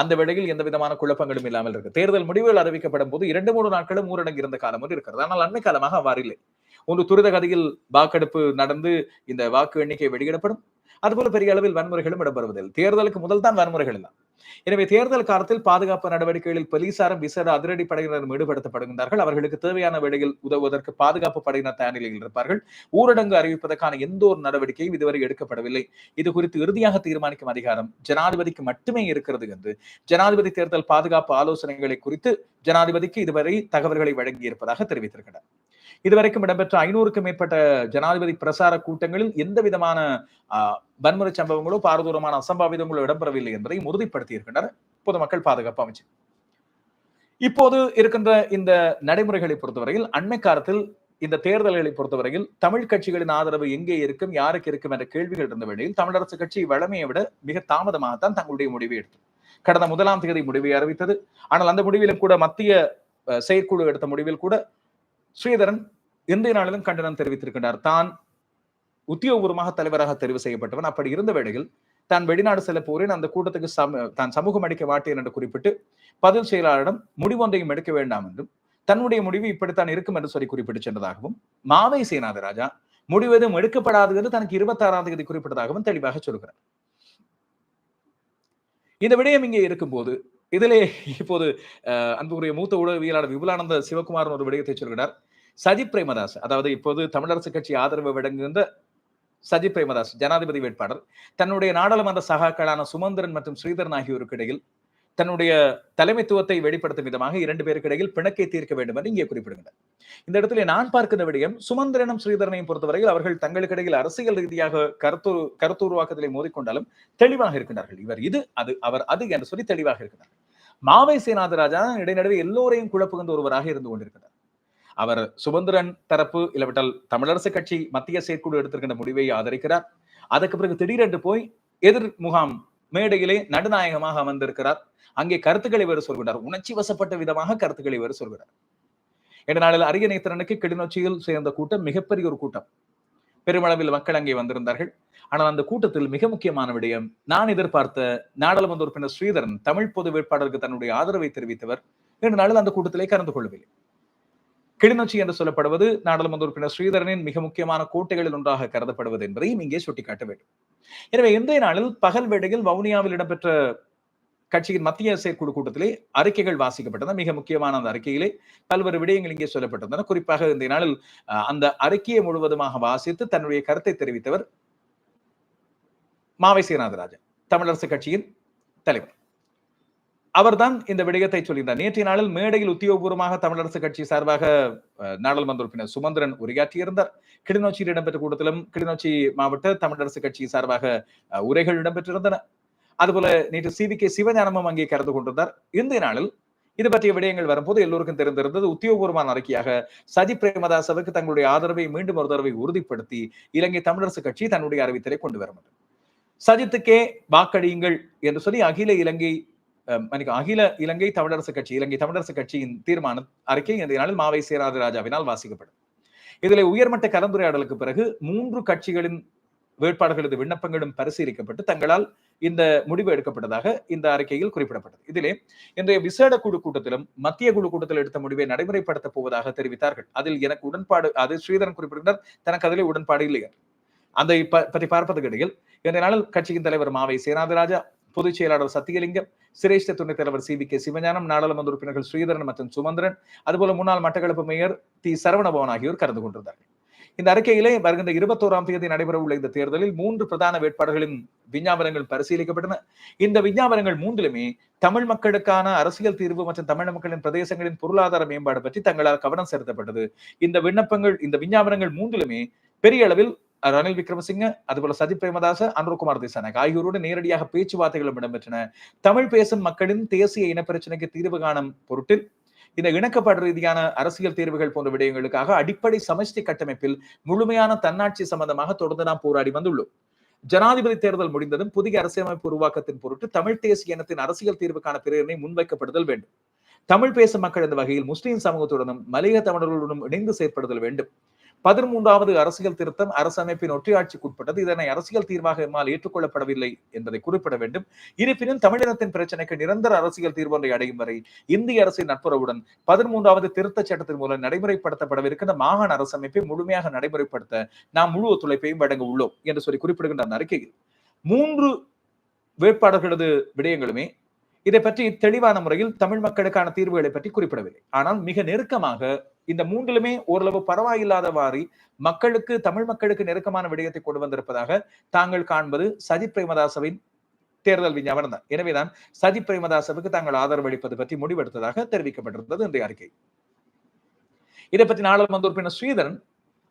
அந்த வேளையில் எந்த விதமான குழப்பங்களும் இல்லாமல் இருக்கு. தேர்தல் முடிவுகள் அறிவிக்கப்படும் போது இரண்டு மூன்று நாட்களும் ஊரடங்கு இருந்த காலம் வந்து இருக்கிறது. ஆனால் அண்மை காலமாக அவ்வாறு இல்லை. ஒன்று துரித கதியில் வாக்கெடுப்பு நடந்து இந்த வாக்கு எண்ணிக்கை வெளியிடப்படும். அதுபோல பெரிய அளவில் வன்முறைகளும் இடம்பெறுவதில்லை. தேர்தலுக்கு முதல் தான் வன்முறைகள் தான் எனவே தேர்தல் காலத்தில் பாதுகாப்பு நடவடிக்கைகளில் போலீசாரும் விசேட அதிரடி படையினரும் ஈடுபடுத்தப்படுகின்றார்கள். அவர்களுக்கு தேவையான வேளையில் உதவுவதற்கு பாதுகாப்பு படையினர் தயார் நிலையில் இருப்பார்கள். ஊரடங்கு அறிவிப்பதற்கான எந்த ஒரு நடவடிக்கையும் இதுவரை எடுக்கப்படவில்லை. இது குறித்து இறுதியாக தீர்மானிக்கும் அதிகாரம் ஜனாதிபதிக்கு மட்டுமே இருக்கிறது என்று ஜனாதிபதி தேர்தல் பாதுகாப்பு ஆலோசனைகளை குறித்து ஜனாதிபதிக்கு இதுவரை தகவல்களை வழங்கி இருப்பதாக தெரிவித்திருக்கிறார். இதுவரைக்கும் இடம்பெற்ற ஐநூறுக்கும் மேற்பட்ட ஜனாதிபதி பிரசார கூட்டங்களில் எந்த விதமான வன்முறை சம்பவங்களோ பாரதூரமான அசம்பாவிதங்களோ இடம்பெறவில்லை என்பதை உறுதிப்படுத்தி இருக்கின்றனர் பொதுமக்கள் பாதுகாப்பு அமைச்சு இப்போது இருக்கின்ற இந்த நடைமுறைகளை பொறுத்தவரையில் அண்மை காலத்தில் இந்த தேர்தல்களை பொறுத்தவரையில் தமிழ் கட்சிகளின் ஆதரவு எங்கே இருக்கும் யாருக்கு இருக்கும் என்ற கேள்விகள் இருந்த வேளையில் தமிழரசு கட்சி வளமையை விட மிக தாமதமாகத்தான் தங்களுடைய முடிவை எடுத்தது. கடந்த முதலாம் தேதி முடிவை அறிவித்தது. ஆனால் அந்த முடிவிலும் கூட மத்திய செயற்குழு எடுத்த முடிவில் கூட ஸ்ரீதரன் இன்றைய நாளிலும் கண்டனம் தெரிவித்திருக்கின்றார். தான் உத்தியோகபூர்வமாக தலைவராக தெரிவு செய்யப்பட்டவன் அப்படி இருந்த வேளையில் தான் வெளிநாடு செல்ல போறேன் அந்த கூட்டத்துக்கு சம தான் சமூகம் அளிக்க மாட்டேன் என்று குறிப்பிட்டு பதில் செயலாளரிடம் முடிவொன்றையும் எடுக்க வேண்டாம் என்றும் தன்னுடைய முடிவு இப்படித்தான் இருக்கும் என்று சொல்லி குறிப்பிட்டு சென்றதாகவும் மாவை சேனாதராஜா முடிவெதும் எடுக்கப்படாது என்று தனக்கு இருபத்தாறாம் தேதி குறிப்பிட்டதாகவும் தெளிவாக சொல்கிறார். இந்த விடயம் இங்கே இருக்கும்போது இதிலே இப்போது அஹ், அன்புக்குரிய மூத்த ஊடகவியலாளர் விபுலானந்த சிவகுமாரன் ஒரு விடயத்தை சொல்கிறார். சஜித் பிரேமதாஸ் அதாவது இப்போது தமிழரசு கட்சி ஆதரவு வழங்குகின்ற சஜித் பிரேமதாஸ் ஜனாதிபதி வேட்பாளர் தன்னுடைய நாடாளுமன்ற சகாக்களான சுமந்திரன் மற்றும் ஸ்ரீதரன் ஆகியோருக்கு இடையில் தன்னுடைய தலைமைத்துவத்தை வெளிப்படுத்தும் விதமாக இரண்டு பேருக்கு இடையில் பிணக்கை தீர்க்க வேண்டும் என்று இங்கே குறிப்பிடுகின்றனர். இந்த இடத்துல நான் பார்க்கின்ற விடயம் சுமந்திரனும் ஸ்ரீதரனையும் பொறுத்தவரையில் அவர்கள் தங்களுக்கு இடையில் அரசியல் ரீதியாக கருத்து கருத்துருவாக்கத்திலே மோதிக்கொண்டாலும் தெளிவாக இருக்கின்றார்கள். இவர் இது அது அவர் அது என்று சொல்லி தெளிவாக இருக்கிறார் மாவை சேனாதராஜா இடைநடுவே எல்லோரையும் குழப்புகின்ற ஒருவராக இருந்து கொண்டிருக்கிறார். அவர் சுமந்திரன் தரப்பு இல்லாவிட்டால் தமிழரசு கட்சி மத்திய செயற்குழு எடுத்திருக்கின்ற முடிவை ஆதரிக்கிறார். அதற்கு பிறகு திடீரென்று போய் எதிர் முகாம் மேடையிலே நடுநாயகமாக அமர்ந்திருக்கிறார். அங்கே கருத்துக்களை வேறு சொல்கிறார். உணர்ச்சி வசப்பட்ட விதமாக கருத்துக்களை வேறு சொல்கிறார். என்ற நாளில் அரியநேத்திரனுக்கு கிளிநொச்சியில் சேர்ந்த கூட்டம் மிகப்பெரிய ஒரு கூட்டம். பெருமளவில் மக்கள் அங்கே வந்திருந்தார்கள். ஆனால் அந்த கூட்டத்தில் மிக முக்கியமான விடயம் நான் எதிர்பார்த்த நாடாளுமன்ற உறுப்பினர் ஸ்ரீதரன் தமிழ் பொது வேட்பாளருக்கு தன்னுடைய ஆதரவை தெரிவித்தவர். இரண்டு நாளில் அந்த கூட்டத்திலே கலந்து கொள்ளவில்லை. கிளிநொச்சி என்று சொல்லப்படுவது நாடாளுமன்ற உறுப்பினர் ஸ்ரீதரனின் மிக முக்கியமான கோட்டைகளில் ஒன்றாக கருதப்படுவது என்பதையும் இங்கே சுட்டிக்காட்ட வேண்டும். எனவே இன்றைய நாளில் பகல் வேளையில் வவுனியாவில் இடம்பெற்ற கட்சியின் மத்திய செயற்குழு கூட்டத்திலே அறிக்கைகள் வாசிக்கப்பட்டன. மிக முக்கியமான அந்த அறிக்கையிலே பல்வேறு விடயங்கள் இங்கே சொல்லப்பட்டிருந்தன. குறிப்பாக இந்த நாளில் அந்த அறிக்கையை முழுவதுமாக வாசித்து தன்னுடைய கருத்தை தெரிவித்தவர் மாவை சீனாதராஜன் தமிழரசு கட்சியின் தலைவர். அவர்தான் இந்த விடயத்தை சொல்லியிருந்தார். நேற்றைய நாளில் மேடையில் உத்தியோகபூர்வமாக தமிழரசு கட்சி சார்பாக நாடாளுமன்ற உறுப்பினர் சுமந்திரன் உரையாற்றியிருந்தார். கிளிநொச்சியில் இடம்பெற்ற கூட்டத்திலும் கிளிநொச்சி மாவட்ட தமிழரசு கட்சி சார்பாக உரைகள் இடம்பெற்றிருந்தன. அதுபோல நேற்று சி வி கே சிவஞானமும் அங்கே கலந்து கொண்டிருந்தார். இந்த நாளில் இது பற்றிய விடயங்கள் வரும்போது எல்லோருக்கும் தெரிந்திருந்தது உத்தியோகபூர்வமான அறிக்கையாக சஜி பிரேமதாசவுக்கு தங்களுடைய ஆதரவை மீண்டும் ஒரு தடவை உறுதிப்படுத்தி இலங்கை தமிழரசு கட்சி தன்னுடைய அறிவித்தலை கொண்டு வரும் சஜித்துக்கே வாக்களியுங்கள் என்று சொல்லி அகில இலங்கை மன்னிக்கும் அகில இலங்கை தமிழரசு கட்சி இலங்கை தமிழரசு கட்சியின் தீர்மான அறிக்கை இந்த நாளில் மாவை சேராத ராஜாவினால் வாசிக்கப்படும். இதில் உயர்மட்ட கலந்துரையாடலுக்கு பிறகு மூன்று கட்சிகளின் வேட்பாளர்களது விண்ணப்பங்களும் பரிசீலிக்கப்பட்டு தங்களால் இந்த முடிவு எடுக்கப்பட்டதாக இந்த அறிக்கையில் குறிப்பிடப்பட்டது. இதிலே இன்றைய விசேட குழு கூட்டத்திலும் மத்திய குழு கூட்டத்தில் எடுத்த முடிவை நடைமுறைப்படுத்த போவதாக தெரிவித்தார்கள். அதில் எனக்கு உடன்பாடு அது ஸ்ரீதரன் குறிப்பிடுகிறார் தனக்கு அதிலே உடன்பாடு இல்லையா? அந்த பற்றி பார்ப்பதற்கு இடையில் இந்த நாளில் கட்சியின் தலைவர் மாவை சேனாதிராஜா பொதுச் செயலாளர் சத்தியலிங்கம் சிரேஷ்ட துணைத் தலைவர் சி வி கே சிவஞானம் நாடாளுமன்ற உறுப்பினர்கள் ஸ்ரீதரன் மற்றும் சுமந்திரன் அதுபோல முன்னாள் மட்டக்களப்பு மேயர் தி சரவணபவன் ஆகியோர் கலந்து கொண்டிருந்தார்கள். இந்த அறிக்கையிலே வருகின்ற இருபத்தோராம் தேதி நடைபெற உள்ள இந்த தேர்தலில் மூன்று பிரதான வேட்பாளர்களின் விஞ்ஞாபனங்கள் பரிசீலிக்கப்பட்டன. இந்த விஞ்ஞாபனங்கள் மூன்றிலுமே தமிழ் மக்களுக்கான அரசியல் தீர்வு மற்றும் தமிழ் மக்களின் பிரதேசங்களின் பொருளாதார மேம்பாடு பற்றி தங்களால் கவனம் செலுத்தப்பட்டது. இந்த விண்ணப்பங்கள் இந்த விஞ்ஞாபனங்கள் மூன்றிலுமே பெரிய அளவில் ரணில் விக்ரமசிங்க அதுபோல சதி பிரேமதாச அனுர்குமார் திசாநாயக் ஆகியோரோடு நேரடியாக பேச்சுவார்த்தைகளும் இடம்பெற்றன. தமிழ் பேசும் மக்களின் தேசிய இனப்பிரச்சனைக்கு தீர்வு காணும் பொருட்டில் இந்த இணக்கப்பாடு ரீதியான அரசியல் தீர்வுகள் போன்ற விடயங்களுக்காக அடிப்படை சமஷ்டி கட்டமைப்பில் முழுமையான தன்னாட்சி சம்பந்தமாக தொடர்ந்து நாம் போராடி வந்துள்ளோம். ஜனாதிபதி தேர்தல் முடிந்ததும் புதிய அரசியலமைப்பு உருவாக்கத்தின் பொருட்டு தமிழ் தேசிய இனத்தின் அரசியல் தீர்வுக்கான பிரேரணை முன்வைக்கப்படுதல் வேண்டும். தமிழ் பேசும் மக்கள் இந்த வகையில் முஸ்லிம் சமூகத்துடனும் மலைய தமிழர்களுடனும் இணைந்து செயற்படுதல் வேண்டும். பதிமூன்றாவது அரசியல் திருத்தம் அரசமைப்பின் ஒற்றையாட்சிக்குட்பட்டது இதனை அரசியல் தீர்வாக எம்மால் ஏற்றுக்கொள்ளப்படவில்லை என்பதை குறிப்பிட வேண்டும். இருப்பினும் தமிழினத்தின் பிரச்சனைக்கு நிரந்தர அரசியல் தீர்வொன்றை அடையும் வரை இந்திய அரசின் நட்புறவுடன் பதிமூன்றாவது திருத்தச் சட்டத்தின் மூலம் நடைமுறைப்படுத்தப்படவிருக்கின்ற மாகாண அரசமைப்பை முழுமையாக நடைமுறைப்படுத்த நாம் முழு ஒத்துழைப்பையும் வழங்க உள்ளோம் என்று சொல்லி குறிப்பிடுகின்ற அந்த அறிக்கையில் மூன்று வேட்பாளர்களது விடயங்களுமே இதை பற்றி தெளிவான முறையில் தமிழ் மக்களுக்கான தீர்வுகளை பற்றி குறிப்பிடவில்லை. ஆனால் மிக நெருக்கமாக இந்த மூன்றிலுமே ஓரளவு பரவாயில்லாதவாறு மக்களுக்கு தமிழ் மக்களுக்கு நெருக்கமான விடயத்தை கொண்டு வந்திருப்பதாக தாங்கள் காண்பது சஜித் பிரேமதாசவின் தேர்தல் விஞ்ஞாபனம். தான் எனவேதான் சஜித் பிரேமதாசவுக்கு தாங்கள் ஆதரவு அளிப்பது பற்றி முடிவெடுத்ததாக தெரிவிக்கப்பட்டிருந்தது இந்த அறிக்கை. இதை பற்றி நாடாளுமன்ற உறுப்பினர் ஸ்ரீதரன்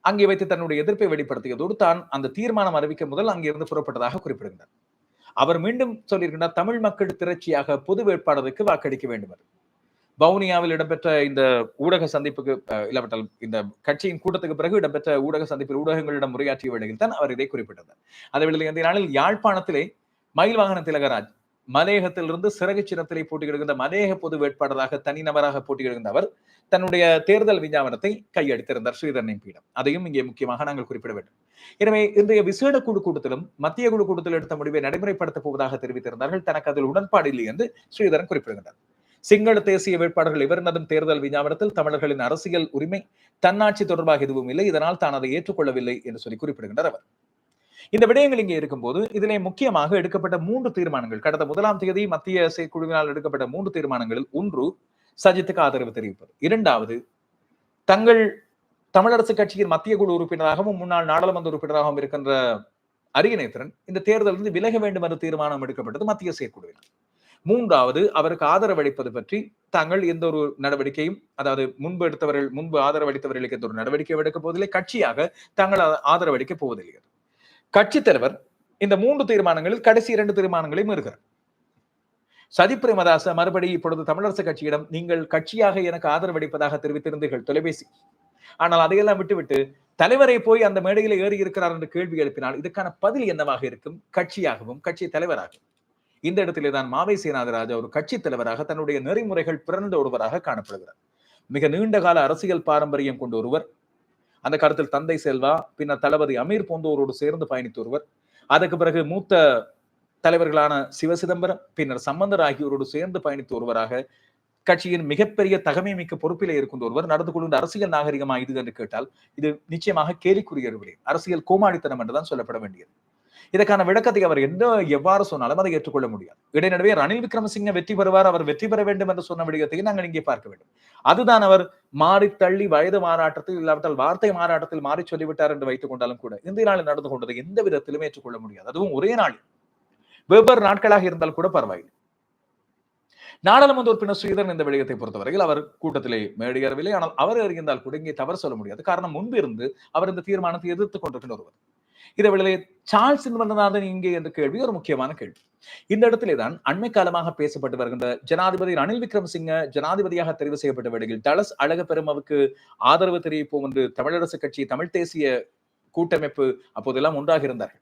அங்கே வைத்து தன்னுடைய எதிர்ப்பை வெளிப்படுத்தியதோடு தான் அந்த தீர்மானம் அறிவிக்க முதல் அங்கிருந்து புறப்பட்டதாக குறிப்பிடுகிறார் அவர் மீண்டும் சொல்லியிருக்கிறார் தமிழ் மக்கள் திரட்சியாக பொது வேட்பாளருக்கு வாக்களிக்க வேண்டும் என்று வவுனியாவில் இடம்பெற்ற இந்த ஊடக சந்திப்புக்கு இல்லாவிட்டால் இந்த கட்சியின் கூட்டத்துக்கு பிறகு இடம்பெற்ற ஊடக சந்திப்பில் ஊடகங்களிடம் உரையாற்றிய வேளையில் தான் அவர் இதை குறிப்பிட்டார் அதே வேளையில் இந்த நாளில் யாழ்ப்பாணத்திலே மயில் வாகன திலகராஜ் மலேகத்திலிருந்து சிறகு சின்னத்திலே போட்டியிடுகின்ற மலேக பொது வேட்பாளராக தனிநபராக போட்டியிடுகின்ற அவர் தன்னுடைய தேர்தல் விஞ்ஞாபனத்தை கையெடுத்திருந்தார் ஸ்ரீதரனின் எம்பியிடம் அதையும் இங்கே முக்கியமாக நாங்கள் குறிப்பிட வேண்டும். எனவே இன்றைய விசேட குழு கூட்டத்திலும் மத்திய குழு கூட்டத்தில் எடுத்த முடிவை நடைமுறைப்படுத்தப் போவதாக தெரிவித்திருந்தார்கள். தனக்கு அதில் உடன்பாடு இல்லை என்று ஸ்ரீதரன் குறிப்பிடுகின்றார். சிங்கள தேசிய வேட்பாளர்கள் இவரினதும் தேர்தல் விஞ்ஞாபனத்தில் தமிழர்களின் அரசியல் உரிமை தன்னாட்சி தொடர்பாக எதுவும் இல்லை. இதனால் தான் அதை ஏற்றுக்கொள்ளவில்லை என்று சொல்லி குறிப்பிடுகின்றார் அவர். இந்த விடயங்கள் இங்கே இருக்கும்போது இதிலே முக்கியமாக எடுக்கப்பட்ட மூன்று தீர்மானங்கள் கடந்த முதலாம் தேதி மத்திய குழுவினால் எடுக்கப்பட்ட மூன்று தீர்மானங்களில் ஒன்று சஜித்துக்கு ஆதரவு தெரிவிப்பது. இரண்டாவது தங்கள் தமிழரசு கட்சியின் மத்திய குழு உறுப்பினராகவும் முன்னாள் நாடாளுமன்ற உறுப்பினராகவும் இருக்கின்ற அரியநேத்திரன் இந்த தேர்தலிருந்து விலக வேண்டும் என்ற தீர்மானம் எடுக்கப்பட்டது மத்திய செயற்குழுவினர் மூன்றாவது அவருக்கு ஆதரவளிப்பது பற்றி தாங்கள் எந்த ஒரு நடவடிக்கையும் அதாவது முன்பு எடுத்தவர்கள் முன்பு ஆதரவளித்தவர்களுக்கு எந்த ஒரு நடவடிக்கை எடுக்கப் போவதில்லை. கட்சியாக தாங்கள் ஆதரவளிக்க போவதில்லை. கட்சி தலைவர் இந்த மூன்று தீர்மானங்களில் கடைசி இரண்டு தீர்மானங்களையும் இருக்கிறார் சதி பிரேமதாச மறுபடி இப்பொழுது தமிழரசு கட்சியிடம் நீங்கள் கட்சியாக எனக்கு ஆதரவளிப்பதாக தெரிவித்திருந்தீர்கள் தொலைபேசி. ஆனால் அதையெல்லாம் விட்டுவிட்டு தலைவரை போய் அந்த மேடையில் ஏறி இருக்கிறார் என்று கேள்வி எழுப்பினால் இதுக்கான பதில் என்னவாக இருக்கும்? கட்சியாகவும் கட்சி தலைவராகவும். இந்த இடத்திலே தான் மாவை சேனாதராஜா ஒரு கட்சி தலைவராக தன்னுடைய நெறிமுறைகள் பிறந்த ஒருவராக காணப்படுகிறார். மிக நீண்ட கால அரசியல் பாரம்பரியம் கொண்ட ஒருவர். அந்த காலத்தில் தந்தை செல்வா பின்னர் தளபதி அமீர் போன்றோரோடு சேர்ந்து பயணித்த ஒருவர். அதற்கு பிறகு மூத்த தலைவர்களான சிவ சிதம்பரம் பின்னர் சம்பந்தர் ஆகியோரோடு சேர்ந்து பயணித்த ஒருவராக கட்சியின் மிகப்பெரிய தகமை மிக்க பொறுப்பிலே இருக்கின்ற ஒருவர் நடந்து கொள்கின்ற அரசியல் நாகரிகமா இது என்று கேட்டால் இது நிச்சயமாக கேலிக்குரிய விடயம் அரசியல் கோமாளித்தனம் என்றுதான் சொல்லப்பட வேண்டியது. இதற்கான விளக்கத்தை அவர் என்ன எவ்வாறு சொன்னாலும் அதை ஏற்றுக்கொள்ள முடியாது. இடைநடுவே ரணில் விக்ரமசிங்க வெற்றி பெறுவார் அவர் வெற்றி பெற வேண்டும் என்று சொன்ன விடயத்தை நாங்கள் இங்கே பார்க்க வேண்டும். அதுதான் அவர் மாறி தள்ளி வயது மாறாட்டத்தில் இல்லாவிட்டால் வார்த்தை மாறாட்டத்தில் மாறி சொல்லிவிட்டார் என்று வைத்துக் கொண்டாலும் கூட இந்த நாளில் நடந்து கொண்டதை எந்த விதத்திலும் ஏற்றுக்கொள்ள முடியாது. அதுவும் ஒரே நாளில். வெவ்வேறு நாட்களாக இருந்தால் கூட பரவாயில்லை. நாடாளுமன்ற உறுப்பினர் ஸ்ரீதரன் இந்த விடயத்தை பொறுத்தவரையில் அவர் கூட்டத்திலே மேடையேறவில்லை ஆனால் அவர் அறிந்தால் கூட இங்கே தவறு சொல்ல முடியாது. காரணம் முன்பு இருந்து அவர் இந்த தீர்மானத்தை எதிர்த்துக் கொண்டிருக்கின்ற ஒருவர். இதை வேளையிலே சார்ல்ஸ் இங்கே என்ற கேள்வி ஒரு முக்கியமான கேள்வி. இந்த இடத்திலே தான் அண்மை காலமாக பேசப்பட்டு வருகின்ற ஜனாதிபதி ரணில் விக்ரமசிங்க ஜனாதிபதியாக தெரிவு செய்யப்பட்ட வேளையில் தலஸ் அழகப்பெருமவுக்கு ஆதரவு தெரிவிப்போம் என்று தமிழரசு கட்சி தமிழ் தேசிய கூட்டமைப்பு அப்போதெல்லாம் ஒன்றாக இருந்தார்கள்.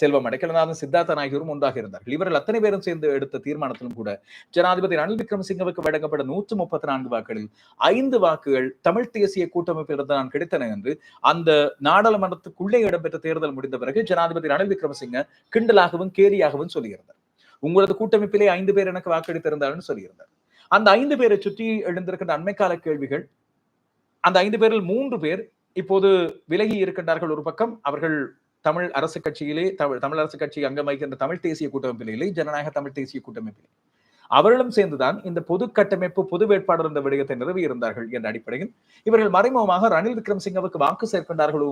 செல்வம் அடைக்கலநாதன் சித்தார்த்தன் ஆகியோரும் ஒன்றாக இருந்தார்கள். இவர்கள் அத்தனை பேரும் சேர்ந்து எடுத்த தீர்மானத்திலும் கூட ஜனாதிபதி ரணில் விக்ரமசிங்கவுக்கு வழங்கப்பட்ட நூற்று முப்பத்தி நான்கு வாக்குகளில் ஐந்து வாக்குகள் தமிழ் தேசிய கூட்டமைப்பிலிருந்து நான் கிடைத்தன என்று அந்த நாடாளுமன்றத்துக்குள்ளே இடம்பெற்ற தேர்தல் முடிந்த பிறகு ஜனாதிபதி ரணில் விக்ரமசிங்க கிண்டலாகவும் கேரியாகவும் சொல்லியிருந்தார். உங்களது கூட்டமைப்பிலே ஐந்து பேர் எனக்கு வாக்களித்திருந்தார்கள் சொல்லியிருந்தார். அந்த ஐந்து பேரை சுற்றி எழுந்திருக்கின்ற அண்மைக்கால கேள்விகள் அந்த ஐந்து பேரில் மூன்று பேர் இப்போது விலகி இருக்கின்றார்கள் ஒரு பக்கம் அவர்கள் தமிழ் அரசு கட்சியிலே தமிழ் தமிழ் அரசு கட்சி அங்கம் வகிக்கின்ற தமிழ் தேசிய கூட்டமைப்பிலே ஜனநாயக தமிழ் தேசிய கூட்டமைப்பிலே. அவர்களும் சேர்ந்துதான் இந்த பொது கட்டமைப்பு பொது வேட்பாளர் என்ற விடயத்தை நிறுவி இருந்தார்கள் என்ற அடிப்படையில் இவர்கள் மறைமுகமாக ரணில் விக்ரமசிங்கவுக்கு வாக்கு சேர்க்கின்றார்களோ